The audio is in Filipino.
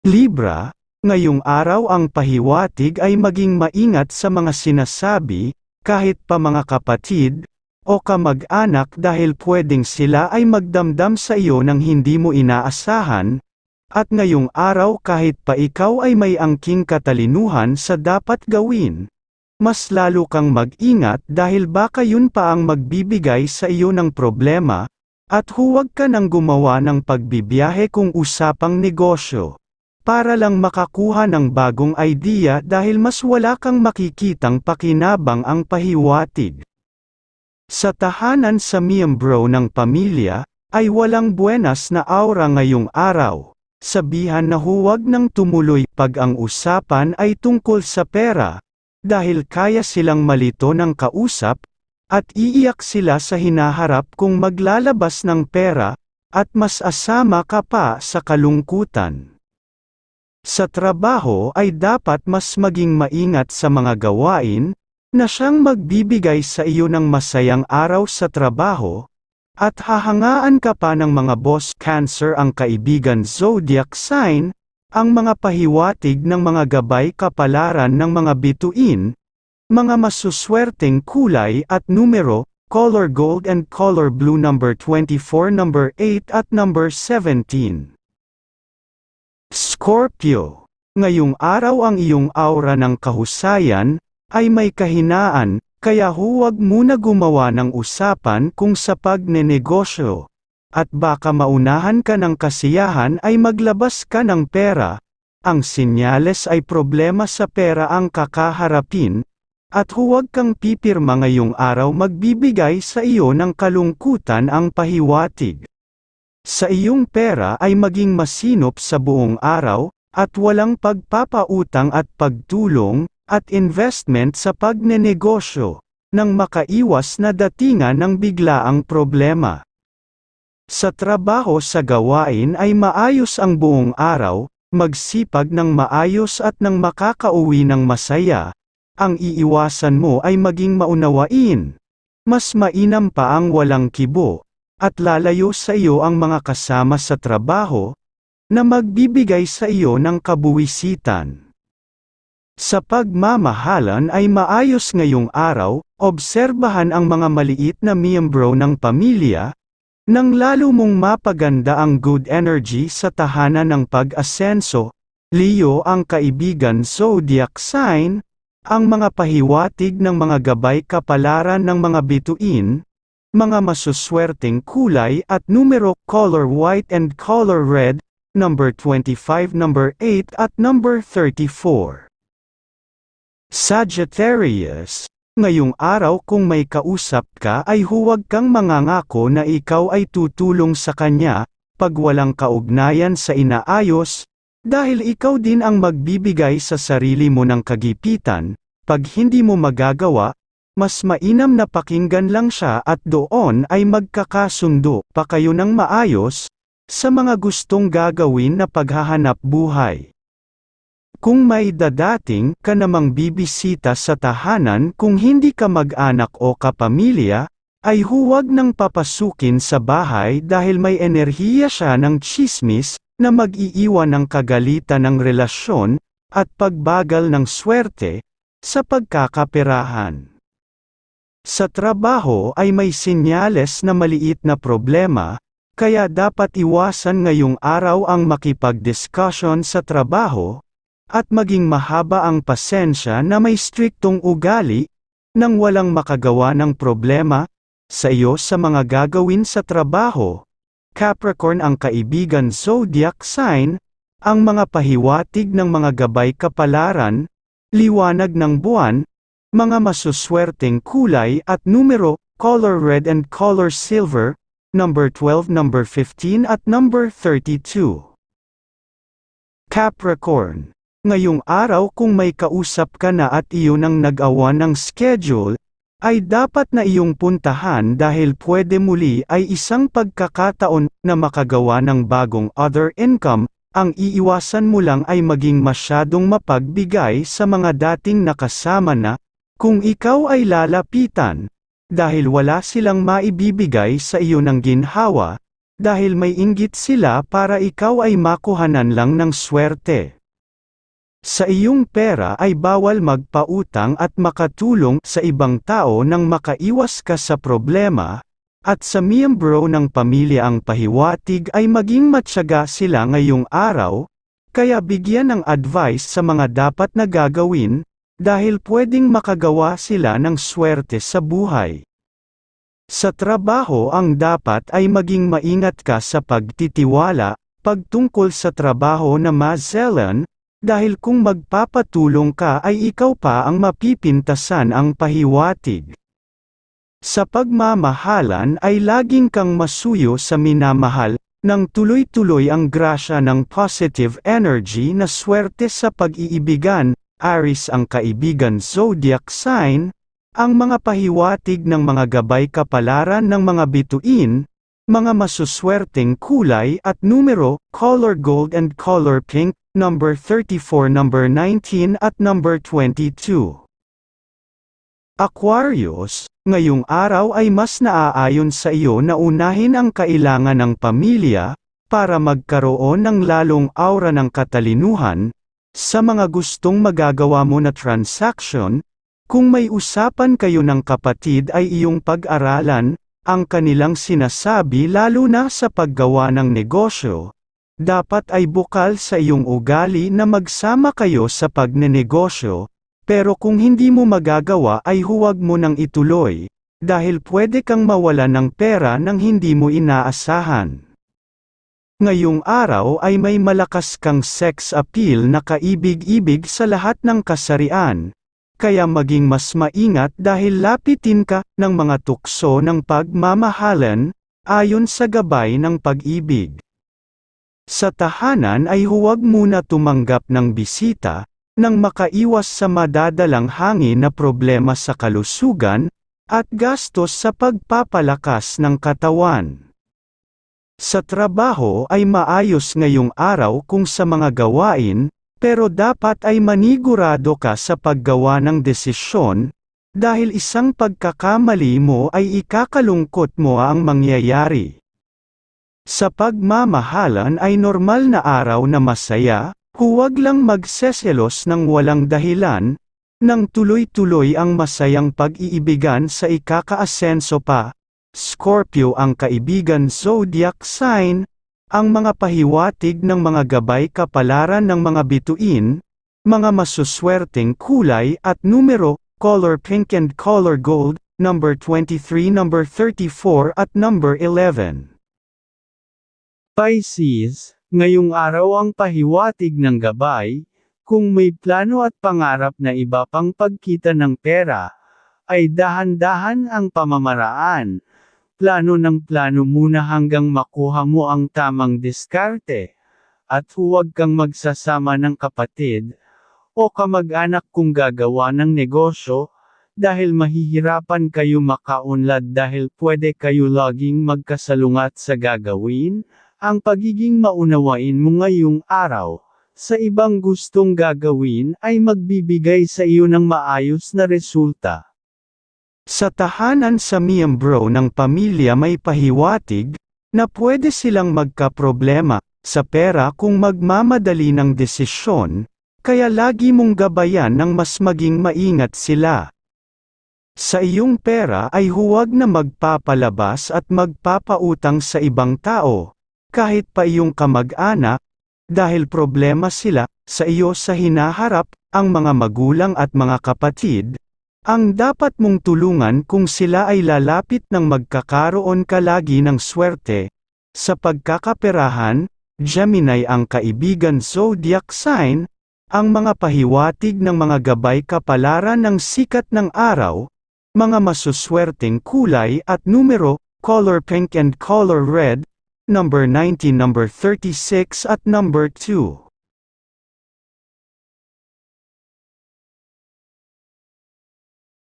Libra, ngayong araw ang pahiwatig ay maging maingat sa mga sinasabi, kahit pa mga kapatid, o kamag-anak dahil pwedeng sila ay magdamdam sa iyo ng hindi mo inaasahan, at ngayong araw kahit pa ikaw ay may angking katalinuhan sa dapat gawin, mas lalo kang mag-ingat dahil baka yun pa ang magbibigay sa iyo ng problema, at huwag ka nang gumawa ng pagbibiyahe kung usapang negosyo. Para lang makakuha ng bagong idea dahil mas wala kang makikitang pakinabang ang pahiwatig. Sa tahanan sa miyembro ng pamilya, ay walang buenas na aura ngayong araw. Sabihan na huwag nang tumuloy pag ang usapan ay tungkol sa pera, dahil kaya silang malito ng kausap, at iiyak sila sa hinaharap kung maglalabas ng pera, at mas asama ka pa sa kalungkutan. Sa trabaho ay dapat mas maging maingat sa mga gawain, na siyang magbibigay sa iyo ng masayang araw sa trabaho, at hahangaan ka pa ng mga boss Cancer ang kaibigan zodiac sign, ang mga pahiwatig ng mga gabay kapalaran ng mga bituin, mga masuswerteng kulay at numero, color gold and color blue number 24 number 8 at number 17. Scorpio. Ngayong araw ang iyong aura ng kahusayan, ay may kahinaan, kaya huwag muna gumawa ng usapan kung sa pagnenegosyo. At baka maunahan ka ng kasiyahan ay maglabas ka ng pera, ang sinyales ay problema sa pera ang kakaharapin, at huwag kang pipirma ngayong araw magbibigay sa iyo ng kalungkutan ang pahiwatig. Sa iyong pera ay maging masinop sa buong araw, at walang pagpapautang at pagtulong, at investment sa pagnenegosyo, nang makaiwas na datingan ng biglaang problema. Sa trabaho sa gawain ay maayos ang buong araw, magsipag ng maayos at nang makakauwi ng masaya, ang iiwasan mo ay maging maunawain. Mas mainam pa ang walang kibo, at lalayo sa iyo ang mga kasama sa trabaho, na magbibigay sa iyo ng kabuwisitan. Sa pagmamahalan ay maayos ngayong araw, obserbahan ang mga maliit na miyembro ng pamilya, nang lalo mong mapaganda ang good energy sa tahanan ng pag-asenso, Leo ang kaibigan zodiac sign, ang mga pahiwatig ng mga gabay kapalaran ng mga bituin, mga masuswerteng kulay at numero color white and color red, number 25, number 8 at number 34. Sagittarius, ngayong araw kung may kausap ka ay huwag kang mangangako na ikaw ay tutulong sa kanya, pag walang kaugnayan sa inaayos, dahil ikaw din ang magbibigay sa sarili mo ng kagipitan, pag hindi mo magagawa, mas mainam na pakinggan lang siya at doon ay magkakasundo pa kayo ng maayos, sa mga gustong gagawin na paghahanap buhay. Kung may dadating ka namang bibisita sa tahanan kung hindi ka mag-anak o kapamilya, ay huwag nang papasukin sa bahay dahil may enerhiya siya ng chismis, na mag-iiwan ng kagalitan ng relasyon, at pagbagal ng swerte, sa pagkakaperahan. Sa trabaho ay may sinyales na maliit na problema, kaya dapat iwasan ngayong araw ang makipag-discussion sa trabaho, at maging mahaba ang pasensya na may striktong ugali, nang walang makagawa ng problema, sa iyo sa mga gagawin sa trabaho. Capricorn ang kaibigan zodiac sign, ang mga pahiwatig ng mga gabay kapalaran, liwanag ng buwan, mga masuswerteng kulay at numero, color red and color silver, number 12, number 15 at number 32. Capricorn Ngayong araw kung may kausap ka na at iyon ang nag-awa ng schedule, ay dapat na iyong puntahan dahil pwede muli ay isang pagkakataon na makagawa ng bagong other income, ang iiwasan mo lang ay maging masyadong mapagbigay sa mga dating nakasama na, kung ikaw ay lalapitan, dahil wala silang maibibigay sa iyo ng ginhawa, dahil may inggit sila para ikaw ay makuhanan lang ng swerte. Sa iyong pera ay bawal magpautang at makatulong sa ibang tao nang makaiwas ka sa problema, at sa miyembro ng pamilya ang pahiwatig ay maging matyaga sila ngayong araw, kaya bigyan ng advice sa mga dapat na gagawin, dahil pwedeng makagawa sila ng swerte sa buhay. Sa trabaho ang dapat ay maging maingat ka sa pagtitiwala, pagtungkol sa trabaho na mazelan, dahil kung magpapatulong ka ay ikaw pa ang mapipintasan ang pahiwatig. Sa pagmamahalan ay laging kang masuyo sa minamahal, nang tuloy-tuloy ang grasya ng positive energy na swerte sa pag-iibigan, Aris ang kaibigan zodiac sign, ang mga pahiwatig ng mga gabay kapalaran ng mga bituin, mga masuswerteng kulay at numero, color gold and color pink, number 34, number 19 at number 22. Aquarius, ngayong araw ay mas naaayon sa iyo na unahin ang kailangan ng pamilya, para magkaroon ng lalong aura ng katalinuhan, sa mga gustong magagawa mo na transaction, kung may usapan kayo ng kapatid ay iyong pag-aralan, ang kanilang sinasabi lalo na sa paggawa ng negosyo, dapat ay bukal sa iyong ugali na magsama kayo sa pagnenegosyo, pero kung hindi mo magagawa ay huwag mo nang ituloy, dahil pwede kang mawala ng pera nang hindi mo inaasahan. Ngayong araw ay may malakas kang sex appeal na kaibig-ibig sa lahat ng kasarian, kaya maging mas maingat dahil lapitin ka ng mga tukso ng pagmamahalan, ayon sa gabay ng pag-ibig. Sa tahanan ay huwag muna tumanggap ng bisita, nang makaiwas sa madadalang hangin na problema sa kalusugan, at gastos sa pagpapalakas ng katawan. Sa trabaho ay maayos ngayong araw kung sa mga gawain, pero dapat ay manigurado ka sa paggawa ng desisyon, dahil isang pagkakamali mo ay ikakalungkot mo ang mangyayari. Sa pagmamahalan ay normal na araw na masaya, huwag lang magseselos ng walang dahilan, nang tuloy-tuloy ang masayang pag-iibigan sa ikakaasenso pa. Scorpio ang kaibigan zodiac sign, ang mga pahiwatig ng mga gabay kapalaran ng mga bituin, mga masuswerteng kulay at numero, color pink and color gold, number 23, number 34 at number 11. Pisces, ngayong araw ang pahiwatig ng gabay, kung may plano at pangarap na iba pang pagkita ng pera, ay dahan-dahan ang pamamaraan. Plano ng plano muna hanggang makuha mo ang tamang diskarte. At huwag kang magsasama ng kapatid, o kamag-anak kung gagawa ng negosyo, dahil mahihirapan kayo makaunlad dahil pwede kayo laging magkasalungat sa gagawin, ang pagiging maunawain mo ngayong araw, sa ibang gustong gagawin ay magbibigay sa iyo ng maayos na resulta. Sa tahanan sa miyembro ng pamilya may pahiwatig, na pwede silang magkaproblema, sa pera kung magmamadali ng desisyon, kaya lagi mong gabayan ng mas maging maingat sila. Sa iyong pera ay huwag na magpapalabas at magpapautang sa ibang tao, kahit pa iyong kamag-anak, dahil problema sila, sa iyo sa hinaharap, ang mga magulang at mga kapatid, ang dapat mong tulungan kung sila ay lalapit ng magkakaroon ka lagi ng swerte. Sa pagkakaperahan, Gemini ang kaibigan zodiac sign, ang mga pahiwatig ng mga gabay kapalaran ng sikat ng araw, mga masuswerteng kulay at numero, color pink and color red, number 19, number 36 at number 2.